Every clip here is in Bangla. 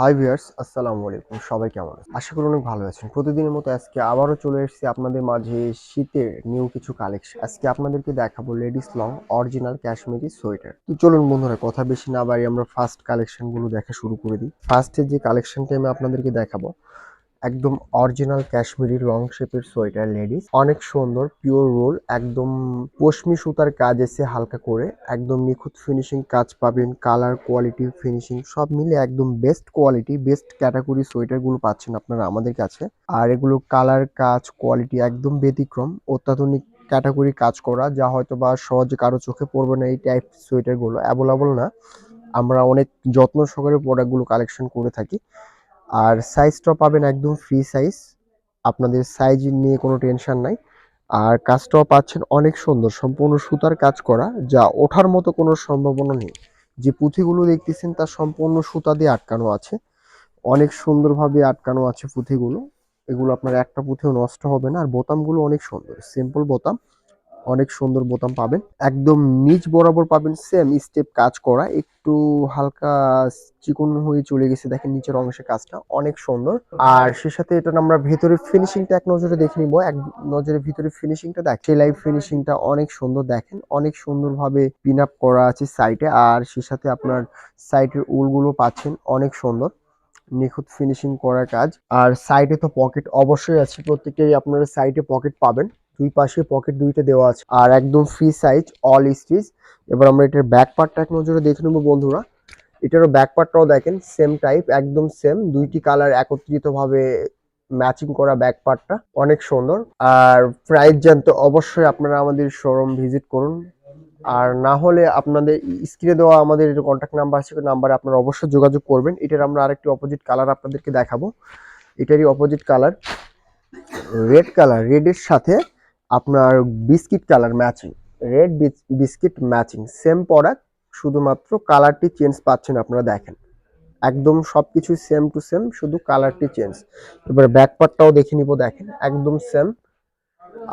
হাই ভিয়ার্স আসসালামু আলাইকুম। সবাই কেমন আছেন? আশা করি অনেক ভালো আছেন। প্রতিদিনের মতো আজকে আবারও চলে এসেছি আপনাদের মাঝে শীতের নিউ কিছু কালেকশন আজকে আপনাদেরকে দেখাবো ladies long original cashmere sweater. তো চলুন বন্ধুরা, কথা বেশি না বাড়ি আমরা ফার্স্ট কালেকশনগুলো দেখা শুরু করে দিই। ফার্স্টে যে কালেকশনটা আমি আপনাদেরকে দেখাবো একদম অরিজিনাল কাশ্মীরি লং শেপের সোয়েটার লেডিস অনেক সুন্দর পিওর রোল একদম পশমি সুতার কাজ এসে হালকা করে। একদম নিখুঁত ফিনিশিং কাজ পাবেন কালার কোয়ালিটি ফিনিশিং সব মিলে একদম বেস্ট কোয়ালিটি বেস্ট ক্যাটাগরি সোয়েটারগুলো পাচ্ছেন আপনারা আমাদের কাছে। আর এগুলো কালার কাজ কোয়ালিটি একদম ব্যতিক্রম, অত্যাধুনিক ক্যাটাগরি কাজ করা, যা হয়তো বা সহজে কারও চোখে পড়বে না এই টাইপ সোয়েটারগুলো। অ্যাভেলেবল না। আমরা অনেক যত্ন সহকারে প্রোডাক্টগুলো কালেকশন করে থাকি। আর সাইজটা পাবেন একদম ফ্রি সাইজ আপনাদের সাইজ নিয়ে কোনো টেনশন নাই। আর কাজটাও পাচ্ছেন অনেক সুন্দর। সম্পূর্ণ সুতার কাজ করা, যা ওঠার মতো কোনো সম্ভাবনা নেই। যে পুঁথিগুলো দেখতেছেন তা সম্পূর্ণ সুতা দিয়ে আটকানো আছে। অনেক সুন্দরভাবে আটকানো আছে পুঁথিগুলো। এগুলো আপনার একটা পুঁথিও নষ্ট হবে না। আর বোতামগুলো অনেক সুন্দর। সিম্পল বোতাম। অনেক সুন্দর বোতাম পাবেন। একদম নিচ বরাবর পাবেন সেম স্টেপ কাজ করা। একটু হালকা চিকন হয়ে চলে গেছে, দেখেন নিচের অংশে কাজটা। অনেক সুন্দর। আর সে সাথে এটা আমরা ভেতরে ফিনিশিংটা এক নজরে দেখে নিবো। এক নজরে ভিতরে ফিনিশিংটা দেখ সেলাই ফিনিশিংটা অনেক সুন্দর দেখেন। অনেক সুন্দরভাবে পিন আপ করা আছে সাইডে আর সে সাথে আপনার সাইডের উলগুলো পাচ্ছেন, অনেক সুন্দর। নিখুঁত ফিনিশিং করা কাজ। আর সাইডে তো পকেট অবশ্যই আছে। প্রত্যেকটাই আপনারা সাইডে পকেট পাবেন। দুই পাশে পকেট দুইটা দেওয়া আছে। আর একদম ফ্রি সাইজ অল স্টিচ এবার আমরা এটার ব্যাক পার্টটা এক নজরে দেখে নেব বন্ধুরা। এটারও ব্যাক পার্টটাও দেখেন সেম টাইপ একদম সেম দুইটি কালার একত্রিতভাবে ম্যাচিং করা ব্যাক পার্টটা অনেক সুন্দর। আর প্রাইস জানতে অবশ্যই আপনারা আমাদের শোরুম ভিজিট করুন। আর না হলে আপনাদের স্ক্রিনে দেওয়া আমাদের কন্ট্যাক্ট নাম্বার আছে নাম্বারে আপনারা অবশ্যই যোগাযোগ করবেন। এটার আমরা আরেকটি অপোজিট কালার আপনাদেরকে দেখাবো। এটারই অপোজিট কালার রেড কালার রেডের সাথে আপনার biscuit colour matching red biscuit matching same product শুধুমাত্র কালারটি চেঞ্জ পাচ্ছেন আপনারা দেখেন। একদম সবকিছু সেম টু সেম শুধু কালারটি চেঞ্জ এবার ব্যাক পার্টটাও দেখে নিব, দেখেন, একদম সেম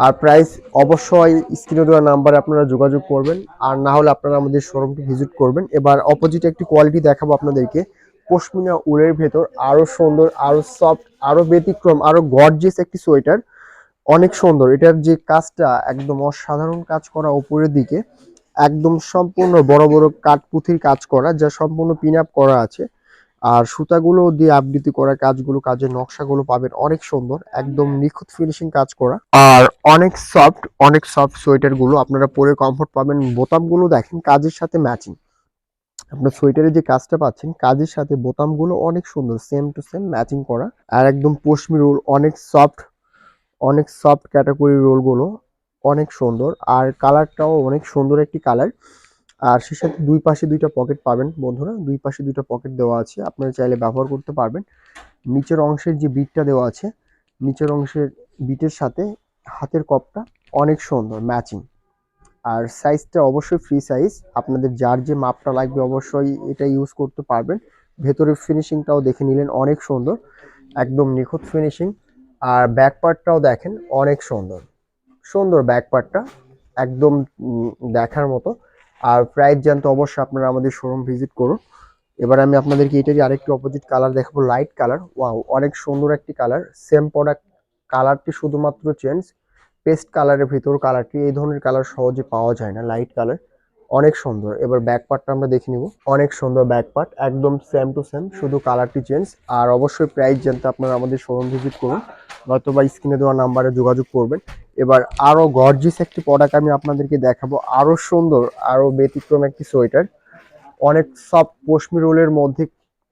আর প্রাইস অবশ্যই স্ক্রিনে দেওয়া নাম্বারে আপনারা যোগাযোগ করবেন। আর না হলে আপনারা আমাদের শোরুমটি ভিজিট করবেন। এবার অপোজিট একটি কোয়ালিটি দেখাবো আপনাদেরকে। পশমিনা উলের ভেতর আরও সুন্দর, আরও সফট আরও ব্যতিক্রম, আরও গর্জিয়াস একটি সোয়েটার অনেক সুন্দর। এটার যে কাজটা একদম অসাধারণ কাজ করা উপরের দিকে, একদম সম্পূর্ণ বড় বড় কাঠপুথির কাজ করা, যা সম্পূর্ণ পিন আপ করা আছে। আর সুতাগুলো দিয়ে আবৃত্তি করা কাজগুলো, কাজের নকশাগুলো পাবেন অনেক সুন্দর, একদম নিখুঁত ফিনিশিং কাজ করা। আর অনেক সফট অনেক সফট সোয়েটারগুলো আপনারা পরে কমফোর্ট পাবেন। বোতামগুলো দেখেন, কাজের সাথে ম্যাচিং আপনার সোয়েটারে যে কাজটা পাচ্ছেন, কাজের সাথে বোতামগুলো অনেক সুন্দর সেম টু সেম ম্যাচিং করা। আর একদম পশমি রোল অনেক সফট অনেক সফট ক্যাটাগরি রোলগুলো অনেক সুন্দর। আর কালারটাও অনেক সুন্দর একটি কালার আর সে সাথে দুই পাশে দুইটা পকেট পাবেন বন্ধুরা। দুই পাশে দুইটা পকেট দেওয়া আছে। আপনারা চাইলে ব্যবহার করতে পারবেন। নিচের অংশের যে বিটটা দেওয়া আছে, নিচের অংশের বিটের সাথে হাতের কপটা অনেক সুন্দর ম্যাচিং আর সাইজটা অবশ্যই ফ্রি সাইজ আপনাদের যার যে মাপটা লাগবে অবশ্যই এটা ইউজ করতে পারবেন। ভেতরের ফিনিশিংটাও দেখে নিলেন, অনেক সুন্দর। একদম নিখুঁত ফিনিশিং আর ব্যাক পার্টটাও দেখেন অনেক সুন্দর। সুন্দর ব্যাক পার্টটা একদম দেখার মতো। আর প্রাইস জানতে অবশ্যই আপনারা আমাদের শোরুম ভিজিট করুন। এবার আমি আপনাদেরকে এটারই আরেকটি অপোজিট কালার দেখাবো লাইট কালার ওয়াও অনেক সুন্দর একটি কালার সেম প্রোডাক্ট কালারটি শুধুমাত্র চেঞ্জ পেস্ট কালারের ভিতর কালারটি এই ধরনের কালার সহজে পাওয়া যায় না লাইট কালার অনেক সুন্দর। এবার ব্যাক পার্টটা আমরা দেখে নিব। অনেক সুন্দর ব্যাক পার্ট একদম সেম টু সেম শুধু কালারটি চেঞ্জ আর অবশ্যই প্রাইস জানতে আপনারা আমাদের শোরুম ভিজিট করুন নয়তো বা স্ক্রিনে দেওয়া নাম্বারে যোগাযোগ করবেন। এবার আরও গর্জিস একটি প্রোডাক্ট আমি আপনাদেরকে দেখাবো। আরও সুন্দর আরও ব্যতিক্রম একটি সোয়েটার। অনেক সব পশমি রোলের মধ্যে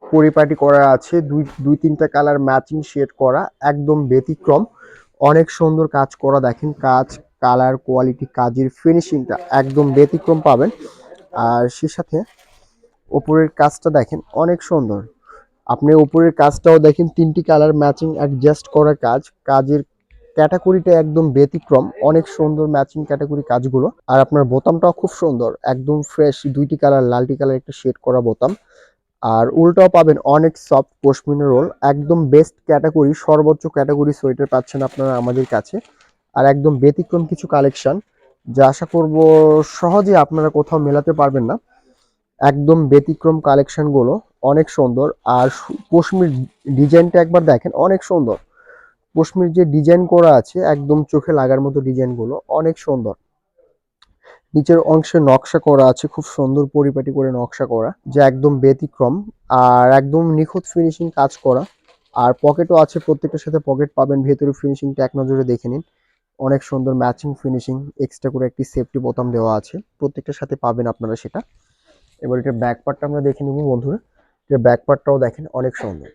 পরিপাটি করা আছে। দুই দুই তিনটা কালার ম্যাচিং শেড করা, একদম ব্যতিক্রম। অনেক সুন্দর কাজ করা, দেখেন কাজ কালার কোয়ালিটি কাজের ফিনিশিংটা একদম ব্যতিক্রম পাবেন। আর সে সাথে ওপরের কাজটা দেখেন অনেক সুন্দর। আপনি উপরের কাজটাও দেখেন, তিনটি কালার ম্যাচিং অ্যাডজাস্ট করা কাজ। কাজের ক্যাটাগরিটা একদম ব্যতিক্রম, অনেক সুন্দর ম্যাচিং ক্যাটাগরি কাজগুলো। আর আপনার বোতামটাও খুব সুন্দর, একদম ফ্রেশ দুইটি কালার, লালটি কালার একটা শেড করা বোতাম। আর উল্টাও পাবেন অনেক সফট পশমিনা রোল একদম বেস্ট ক্যাটাগরি সর্বোচ্চ ক্যাটাগরি সোয়েটার পাচ্ছেন আপনারা আমাদের কাছে। আর একদম ব্যতিক্রম কিছু কালেকশন যা আশা করব সহজে আপনারা কোথাও মেলাতে পারবেন না। একদম ব্যতিক্রম কালেকশনগুলো অনেক সুন্দর। আর পশমির ডিজাইনটা একবার দেখেন, অনেক সুন্দর। পশমির যে ডিজাইন করা আছে, একদম চোখে লাগার মতো ডিজাইনগুলো অনেক সুন্দর। নিচের অংশে নকশা করা আছে, খুব সুন্দর পরিপাটি করে নকশা করা, যে একদম ব্যতিক্রম। আর একদম নিখুঁত ফিনিশিং কাজ করা। আর পকেটও আছে, প্রত্যেকটার সাথে পকেট পাবেন। ভেতরে ফিনিশিংটা এক নজরে দেখে নিন। অনেক সুন্দর ম্যাচিং ফিনিশিং এক্সট্রা করে একটি সেফটি বোতাম দেওয়া আছে। প্রত্যেকটার সাথে পাবেন আপনারা সেটা। এবার এটা ব্যাক পার্টটা আমরা দেখে নেব বন্ধুরা। এটা ব্যাক পার্টটাও দেখেন অনেক সুন্দর।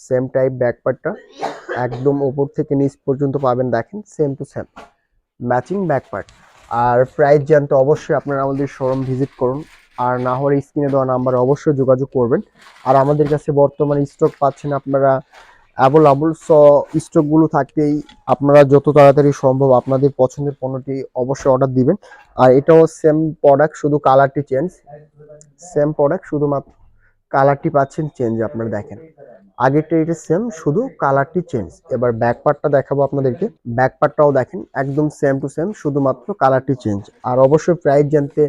সেম টাইপ ব্যাক পার্টটা একদম ওপর থেকে নিচ পর্যন্ত পাবেন দেখেন same to same matching back part R price জানতে অবশ্যই আপনারা আমাদের শোরুম ভিজিট করুন। আর না হলে স্ক্রিনে দেওয়া নাম্বারে অবশ্যই যোগাযোগ করবেন। আর আমাদের কাছে বর্তমানে স্টক পাচ্ছেন আপনারা অ্যাভেলেবল সো স্টকগুলো থাকতেই আপনারা যত তাড়াতাড়ি সম্ভব আপনাদের পছন্দের পণ্যটি অবশ্যই অর্ডার দিবেন। আর এটাও সেম প্রোডাক্ট শুধু কালারটি চেঞ্জ সেম প্রোডাক্ট শুধুমাত্র কালারটি পাচ্ছেন চেঞ্জ আপনারা দেখেন। আগেরটা এটা সেম শুধু কালারটি চেঞ্জ এবার ব্যাক পার্টটা দেখাবো আপনাদেরকে। ব্যাক পার্টটাও দেখেন, একদম সেম টু সেম শুধুমাত্র কালারটি চেঞ্জ আর অবশ্যই প্রাইস জানতে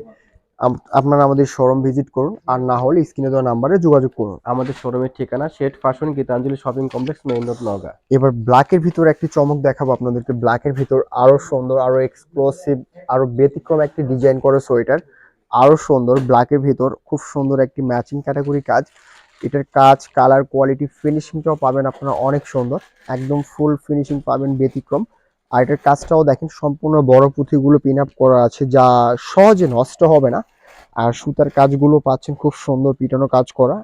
আপনারা আমাদের শোরুম ভিজিট করুন আর না হলে স্ক্রিনে দেওয়া নাম্বারে যোগাযোগ করুন। আমাদের শোরুমের ঠিকানা shade fashion Gitanjali shopping complex main road Naga এবার ব্ল্যাকের ভিতর একটি চমক দেখাবো আপনাদেরকে। ব্ল্যাকের ভিতর আরও সুন্দর আরও এক্সক্লুসিভ আরও ব্যতিক্রম একটি ডিজাইন করে সোয়েটার। আরও সুন্দর ব্ল্যাকের ভিতর খুব সুন্দর একটি ম্যাচিং ক্যাটাগরি কাজ। এটার কাজ কালার কোয়ালিটি ফিনিশিংটাও পাবেন আপনারা অনেক সুন্দর। একদম ফুল ফিনিশিং পাবেন ব্যতিক্রম। আর এটার কাজটাও দেখেন, সম্পূর্ণ বড় পুঁথিগুলো পিন আপ করা আছে, যা সহজে নষ্ট হবে না। আর সুতার কাজগুলো পাচ্ছেন, খুব সুন্দর পিটানো কাজ করা।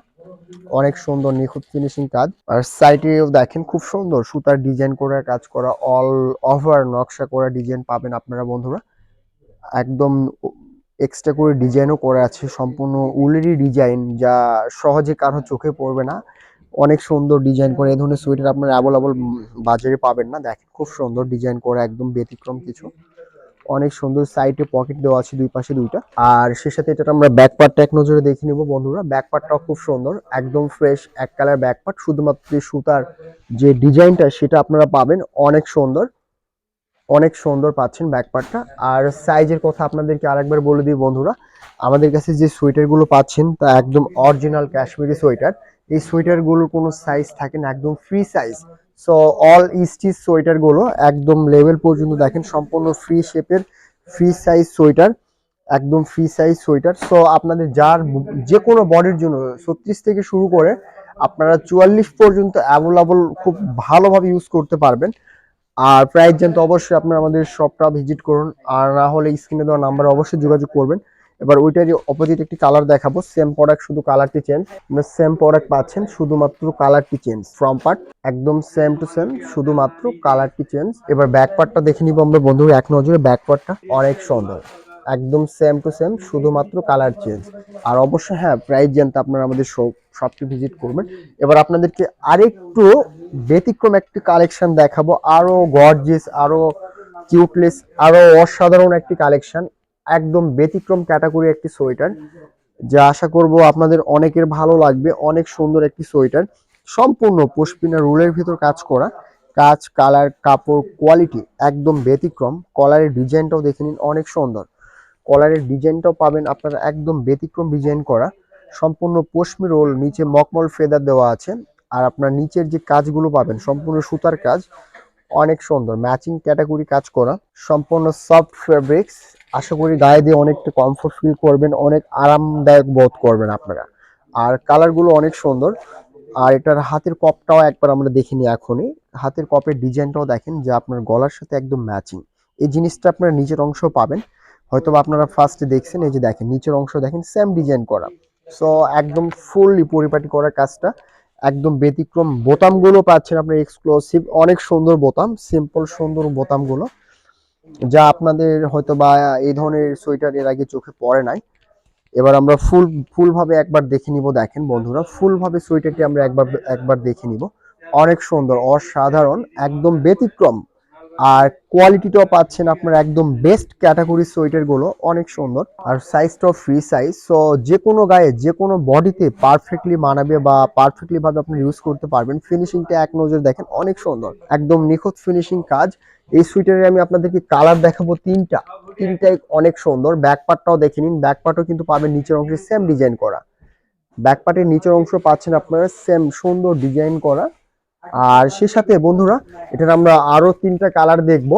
অনেক সুন্দর নিখুঁত ফিনিশিং কাজ। আর সাইডেও দেখেন, খুব সুন্দর সুতার ডিজাইন করে কাজ করা অল ওভার নকশা করা ডিজাইন পাবেন আপনারা, বন্ধুরা। একদম এক্সট্রা করে ডিজাইনও করা আছে, সম্পূর্ণ উলেরই ডিজাইন যা সহজে কারও চোখে পড়বে না। অনেক সুন্দর ডিজাইন করে, এই ধরনের সোয়েটার আপনারা অ্যাভেলেবল বাজারে পাবেন না। দেখেন, খুব সুন্দর ডিজাইন করা, একদম ব্যতিক্রম কিছু। অনেক সুন্দর সাইডে পকেট দেওয়া আছে, দুই পাশে দুইটা। আর সে সাথে এটা আমরা ব্যাক পার্টটা এক নজরে দেখে নিব, বন্ধুরা। ব্যাক পার্টটাও খুব সুন্দর, একদম ফ্রেশ এক কালার ব্যাক পার্ট শুধুমাত্র সুতার যে ডিজাইনটা সেটা আপনারা পাবেন। অনেক সুন্দর। অনেক সুন্দর পাচ্ছেন ব্যাক পার্টটা আর সাইজের কথা আপনাদেরকে আরেকবার বলে দিই বন্ধুরা, আমাদের কাছে যে সোয়েটারগুলো পাচ্ছেন, তা একদম অরিজিনাল কাশ্মীরি সোয়েটার এই সোয়েটারগুলোর কোনো সাইজ থাকে না, একদম free size so all stitch সোয়েটারগুলো একদম লেভেল পর্যন্ত দেখেন, সম্পূর্ণ ফ্রি শেপের ফ্রি সাইজ সোয়েটার একদম ফ্রি সাইজ সোয়েটার সো আপনাদের যার যে কোনো বডির জন্য ছত্রিশ থেকে শুরু করে আপনারা চুয়াল্লিশ পর্যন্ত অ্যাভেলেবল খুব ভালোভাবে ইউজ করতে পারবেন। আর প্রাইস জানতে অবশ্যই আপনারা আমাদের শপটা ভিজিট করুন। আর না হলে স্ক্রিনে দেওয়া নাম্বারে অবশ্যই যোগাযোগ করবেন। এবার ওইটারই অপোজিট একটি কালার দেখাবো সেম প্রোডাক্ট শুধু কালারটি চেঞ্জ সেম প্রোডাক্ট পাচ্ছেন শুধুমাত্র কালারটি চেঞ্জ ফ্রম পার্ট একদম সেম টু সেম শুধুমাত্র কালারটি চেঞ্জ এবার ব্যাক পার্টটা দেখে নিব আমরা বন্ধুরা, এক নজরে ব্যাক পার্টটা অনেক সুন্দর। একদম সেম টু সেম শুধুমাত্র কালার চেঞ্জ আর অবশ্যই হ্যাঁ প্রাইস জানতে আপনারা আমাদের শপ শপটি ভিজিট করবেন। এবার আপনাদেরকে আরেকটু ব্যতিক্রম একটি কালেকশন দেখাবো। আরও গর্জিয়াস আরও কিউটলেস আরও অসাধারণ একটি কালেকশন একদম ব্যতিক্রম ক্যাটাগরি একটি সোয়েটার যা আশা করব আপনাদের অনেকের ভালো লাগবে। অনেক সুন্দর একটি সোয়েটার সম্পূর্ণ পশমিনা রুলের ভিতর কাজ করা। কাজ কালার কাপড় কোয়ালিটি একদম ব্যতিক্রম। কলারের ডিজাইনটাও দেখে নিন, অনেক সুন্দর। কলারের ডিজাইনটাও পাবেন আপনারা একদম ব্যতিক্রম ডিজাইন করা। সম্পূর্ণ পশমি রোল, নিচে মকমল ফেদার দেওয়া আছে। আর আপনার নিচের যে কাজগুলো পাবেন, সম্পূর্ণ সুতার কাজ, অনেক সুন্দর ম্যাচিং ক্যাটাগরি কাজ করা। সম্পূর্ণ সফট ফেব্রিক্স আশা করি গায়ে দিয়ে অনেকটা কমফোর্ট ফিল করবেন, অনেক আরামদায়ক বোধ করবেন আপনারা। আর কালারগুলো অনেক সুন্দর। আর এটার হাতের কপটাও একবার আমরা দেখিনি এখনই। হাতের কপের ডিজাইনটাও দেখেন যে আপনার গলার সাথে একদম ম্যাচিং এই জিনিসটা আপনারা নিজের অংশ পাবেন। হয়তো আপনারা ফার্স্টে দেখছেন, এই যে দেখেন, নিচের অংশ দেখেন সেম ডিজাইন করা। সো একদম ফুললি পরিপাটি করা কাজটা। একদম ব্যতিক্রম বোতামগুলো পাচ্ছেন আপনার এক্সক্লুসিভ অনেক সুন্দর বোতাম সিম্পল সুন্দর বোতামগুলো, যা আপনাদের হয়তো বা এই ধরনের সোয়েটার এর আগে চোখে পড়ে নাই। এবার আমরা ফুল, ফুলভাবে একবার দেখে নিব, দেখেন বন্ধুরা, ফুলভাবে সোয়েটারটি আমরা একবার একবার দেখে নিব। অনেক সুন্দর, অসাধারণ, একদম ব্যতিক্রম। আর কোয়ালিটিটাও পাচ্ছেন আপনার একদম বেস্ট ক্যাটাগরি সোয়েটারগুলো অনেক সুন্দর। আর সাইজটাও ফ্রি সাইজ সো যে কোনো গায়ে, যে কোনো বডিতে পারফেক্টলি মানাবে বা পারফেক্টলি ভাবে আপনি ইউজ করতে পারবেন। ফিনিশিংটা এক নজর দেখেন, অনেক সুন্দর। একদম নিখুঁত ফিনিশিং কাজ। এই সুইটারে আমি আপনাদেরকে কালার দেখাবো তিনটা। তিনটাই অনেক সুন্দর। ব্যাক পার্টটাও দেখে নিন। ব্যাক পার্টও কিন্তু পাবেন নিচের অংশে সেম ডিজাইন করা। ব্যাক পার্টের নিচের অংশ পাচ্ছেন আপনারা সেম সুন্দর ডিজাইন করা। আর সে সাথে, বন্ধুরা, এটার আমরা আরও তিনটা কালার দেখব।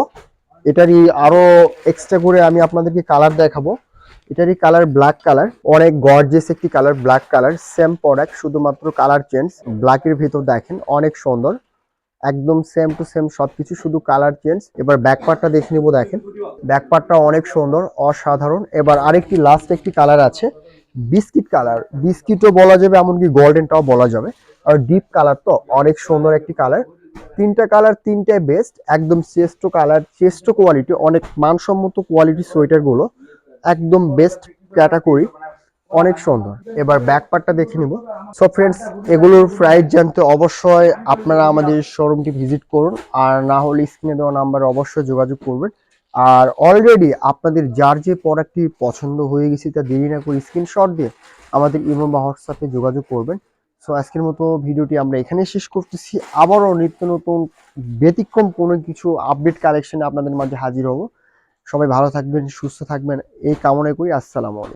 এটারই আরও এক্সট্রা করে আমি আপনাদেরকে কালার দেখাবো। এটারই কালার ব্ল্যাক কালার অনেক গর্জেস একটি colour black colour same product শুধুমাত্র কালার চেঞ্জ ব্ল্যাকের ভিতর দেখেন, অনেক সুন্দর। একদম সেম টু সেম সবকিছু, শুধু কালার চেঞ্জ এবার ব্যাক পার্টটা দেখে নিব, দেখেন। ব্যাক পার্টটা অনেক সুন্দর, অসাধারণ। এবার আরেকটি লাস্ট একটি কালার আছে বিস্কিট কালার বিস্কিটও বলা যাবে, এমনকি গোল্ডেনটাও বলা যাবে। আর ডিপ কালার তো অনেক সুন্দর একটি কালার তিনটা কালার তিনটাই বেস্ট একদম শ্রেষ্ঠ কালার শ্রেষ্ঠ কোয়ালিটি অনেক মানসম্মত কোয়ালিটি সোয়েটারগুলো একদম বেস্ট ক্যাটাগরি অনেক সুন্দর। এবার ব্যাক পার্টটা দেখে নিব। সো ফ্রেন্ডস এগুলোর প্রাইস জানতে অবশ্যই আপনারা আমাদের শোরুমটি ভিজিট করুন, আর না হলে স্ক্রিনে দেওয়া নাম্বারে অবশ্যই যোগাযোগ করবেন। আর অলরেডি আপনাদের যার যে প্রোডাক্টটি পছন্দ হয়ে গেছে, তা দেরি না করে স্ক্রিনশট দিয়ে আমাদের ইমো বা হোয়াটসঅ্যাপে যোগাযোগ করবেন। সো আজকের মতো ভিডিওটি আমরা এখানে শেষ করতেছি। আবারও নিত্য নতুন ব্যতিক্রম কোনো কিছু আপডেট কালেকশনে আপনাদের মাঝে হাজির হব। সবাই ভালো থাকবেন, সুস্থ থাকবেন, এই কামনা করি। আসসালামু আলাইকুম।